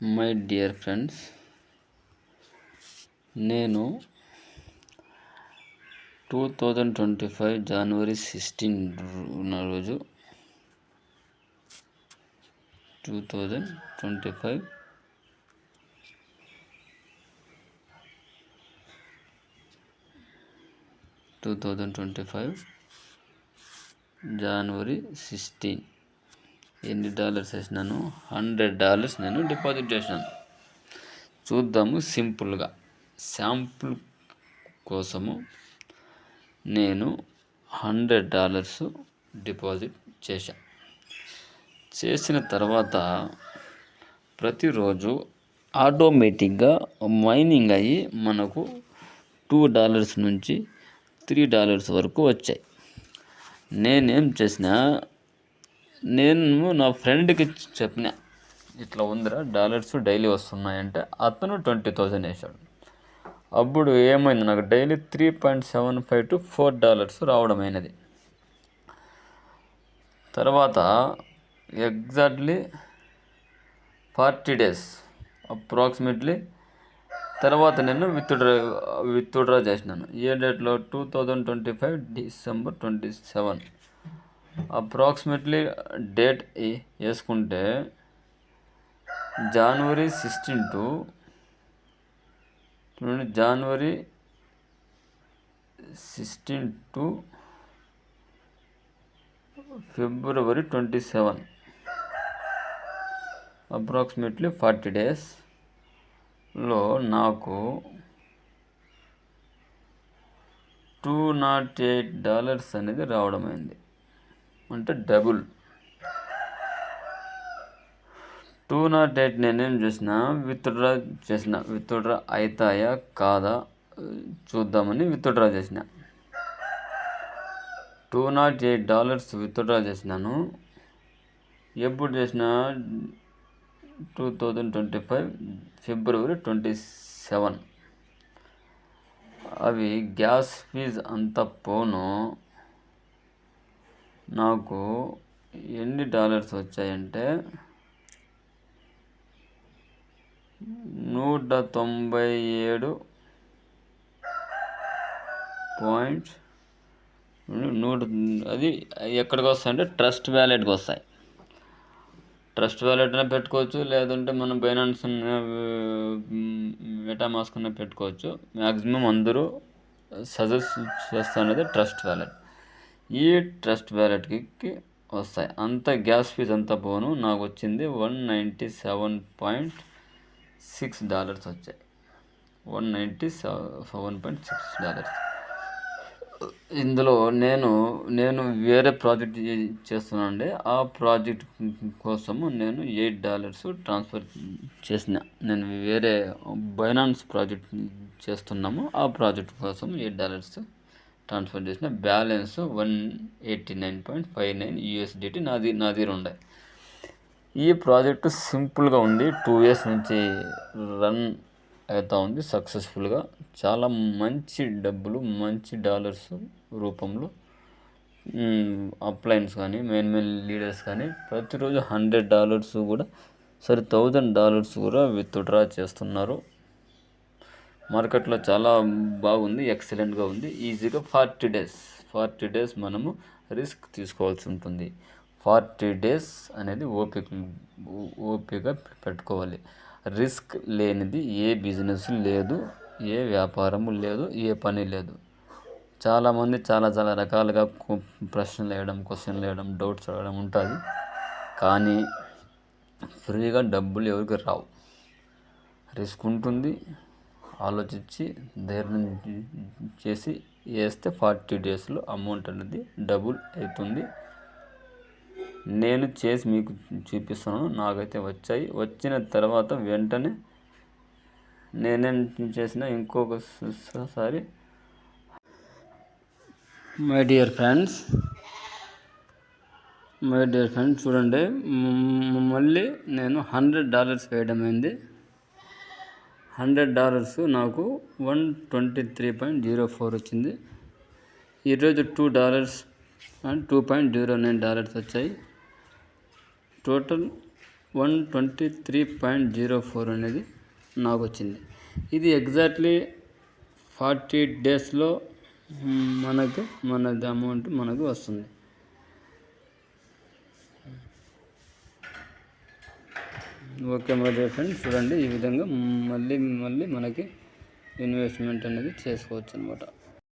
My dear friends నేను two thousand twenty five January sixteen రోజు two thousand twenty five two thousand twenty five January sixteen ఎన్ని dollars వేసినాను? Hundred dollars నేను deposit చేసినాను. చూద్దాము సింపుల్గా. శాంపుల్ కోసము నేను హండ్రెడ్ డాలర్స్ డిపాజిట్ చేశాను చేసిన తర్వాత ప్రతిరోజు ఆటోమేటిక్గా మైనింగ్ అయ్యి మనకు టూ డాలర్స్ నుంచి త్రీ డాలర్స్ వరకు వచ్చాయి. నేనేం చేసిన నేను నా ఫ్రెండ్కి చెప్పిన ఇట్లా ఉందిరా డాలర్స్ డైలీ వస్తున్నాయంటే అతను ట్వంటీ థౌజండ్ వేసాడు అప్పుడు ఏమైంది? నాకు daily three point seven five to four dollars రావడమైనది తర్వాత ఎగ్జాక్ట్లీ ఫార్టీ డేస్ అప్రాక్సిమేట్లీ తర్వాత నేను విత్డ్రా విత్డ్రా చేసినాను. ఏ డేట్లో? Two thousand twenty five December twenty seven. Approximately date వేసుకుంటే జనవరి సిక్స్టీన్ టు చూడండి January sixteen to February twenty seven approximately forty డేస్లో నాకు టూ నాట్ ఎయిట్ డాలర్స్ అనేది రావడమైంది అంటే డబుల్. టూ నాట్ ఎయిట్ నేనేం చేసిన విత్డ్రా చేసిన. విత్డ్రా అవుతాయా కాదా చూద్దామని విత్డ్రా చేసిన. Two nought eight dollars withdraw చేసినాను. ఎప్పుడు చేసిన two thousand twenty five February twenty seven. అవి గ్యాస్ ఫీజ్ అంతా పోను. నాకు ఎన్ని డాలర్స్ వచ్చాయంటే నూట తొంభై ఏడు పాయింట్ నూట అది ఎక్కడికి వస్తాయంటే ట్రస్ట్ వ్యాలెట్కి వస్తాయి. ట్రస్ట్ వ్యాలెట్ అయినా పెట్టుకోవచ్చు లేదంటే మనం బైనాన్స్ మెటామాస్క్ అయినా పెట్టుకోవచ్చు. మ్యాక్సిమం అందరూ సజెస్ట్ చేస్తున్నది ట్రస్ట్ వ్యాలెట్. ఈ ట్రస్ట్ వ్యాలెట్కి వస్తాయి. అంత గ్యాస్ ఫీజు అంతా పోను. నాకు వచ్చింది one ninety seven point six dollars వచ్చాయి. One ninety seven point six dollars. ఇందులో నేను నేను వేరే ప్రాజెక్ట్ చేస్తున్నానండి. ఆ ప్రాజెక్ట్ కోసము నేను ఎయిట్ డాలర్స్ ట్రాన్స్ఫర్ చేసిన. నేను వేరే బైనాన్స్ ప్రాజెక్ట్ చేస్తున్నాము. ఆ ప్రాజెక్ట్ కోసం ఎయిట్ డాలర్స్ ట్రాన్స్ఫర్ చేసిన balance one eighty nine point five nine USDT నాది నా దగ్గర ఉండే ఈ ప్రాజెక్టు సింపుల్గా ఉంది. టూ ఇయర్స్ నుంచి రన్ అవుతూ ఉంది. సక్సెస్ఫుల్గా. చాలా మంచి డబ్బులు మంచి డాలర్స్ రూపంలో అప్లైన్స్ కానీ మెయిన్ మెయిన్ లీడర్స్ కానీ ప్రతిరోజు హండ్రెడ్ డాలర్స్ కూడా సరే థౌజండ్ డాలర్స్ కూడా విత్డ్రా చేస్తున్నారు. మార్కెట్లో చాలా బాగుంది ఎక్సలెంట్గా ఉంది. ఈజీగా ఫార్టీ డేస్ ఫార్టీ డేస్ మనము రిస్క్ తీసుకోవాల్సి ఉంటుంది. ఫార్టీ డేస్ అనేది ఓపిక ఓపిక పెట్టుకోవాలి. రిస్క్ లేనిది ఏ బిజినెస్ లేదు ఏ వ్యాపారము లేదు ఏ పని లేదు. చాలామంది చాలా చాలా రకాలుగా ప్రశ్నలు వేయడం క్వశ్చన్లు వేయడం డౌట్స్ అడగడం ఉంటుంది. కానీ ఫ్రీగా డబ్బులు ఎవరికి రావు. రిస్క్ ఉంటుంది ఆలోచించి ధైర్యం చేసి వేస్తే ఫార్టీ డేస్లో అమౌంట్ అనేది డబుల్ అవుతుంది. నేను చేసి మీకు చూపిస్తున్నాను నాకైతే వచ్చాయి. వచ్చిన తర్వాత వెంటనే నేనేం చేసిన ఇంకొకసారి my dear friends my dear friends చూడండి. మళ్ళీ నేను హండ్రెడ్ డాలర్స్ వేయడం అయింది హండ్రెడ్ డాలర్స్ నాకు one twenty three point zero four వచ్చింది. ఈరోజు two dollars and two point zero nine dollars వచ్చాయి. Total one twenty three point zero four అనేది నాకు వచ్చింది. ఇది ఎగ్జాక్ట్లీ ఫార్టీ డేస్లో మనకు మన అమౌంట్ మనకు వస్తుంది. ఓకే మరి ఫ్రెండ్స్ చూడండి ఈ విధంగా మళ్ళీ మళ్ళీ మనకి ఇన్వెస్ట్మెంట్ అనేది చేసుకోవచ్చు అనమాట